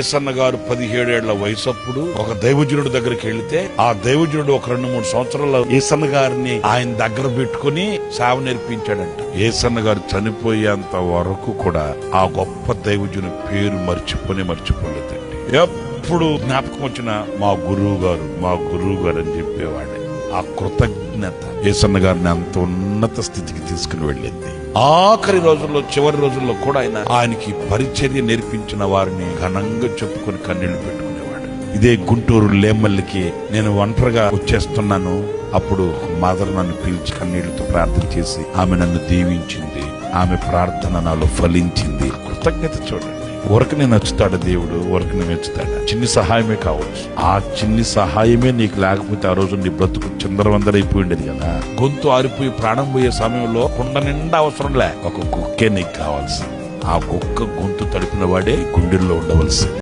ఎస్సన్న గారు పదిహేడేళ్ళ వయసప్పుడు ఒక దైవజనుడి దగ్గరికి వెళితే ఆ దైవజనుడు ఒక రెండు మూడు సంవత్సరాల ఏసన్న గారిని ఆయన దగ్గర పెట్టుకుని సేవ నేర్పించాడంట. ఏసన్న గారు చనిపోయేంత వరకు కూడా ఆ గొప్ప దైవజుని పేరు మర్చిపోనే మర్చిపోలేదండి. ఎప్పుడు జ్ఞాపకం వచ్చిన మా గురువు గారు మా గురువు గారు అని చెప్పేవాడే. ఆ కృతజ్ఞత ఏసన్న గారిని అంత ఉన్నత స్థితికి తీసుకుని వెళ్ళింది. ఆఖరి రోజుల్లో చివరి రోజుల్లో కూడా ఆయన ఆయనకి పరిచర్య నేర్పించిన వారిని ఘనంగా చెప్పుకొని కన్నీళ్ళు పెట్టుకునేవాడు. ఇదే గుంటూరు లేమల్లికి నేను ఒంటరిగా వచ్చేస్తున్నాను. అప్పుడు మదర్ నన్ను పిలిచి కన్నీళ్ళతో ప్రార్థన చేసి ఆమె నన్ను దీవించింది. ఆమె ప్రార్థన నాలో ఫలించింది. కృతజ్ఞత చూడండి. ఊరకనే నచ్చుతాడు దేవుడు వరకుని మెచ్చుతాడు. చిన్ని సహాయమే కావచ్చు. ఆ చిన్ని సహాయమే నీకు లేకపోతే ఆ రోజు నీ బ్రతుకు చిందరవందరైపోయి ఉండేది కదా. గొంతు ఆరిపోయి ప్రాణం పోయే సమయంలో కుండ నిండా అవసరం లే. ఒక కుక్కే నీకు కావాల్సింది. ఆ కుక్క గొంతు తడిపిన వాడే గుండెల్లో ఉండవలసింది.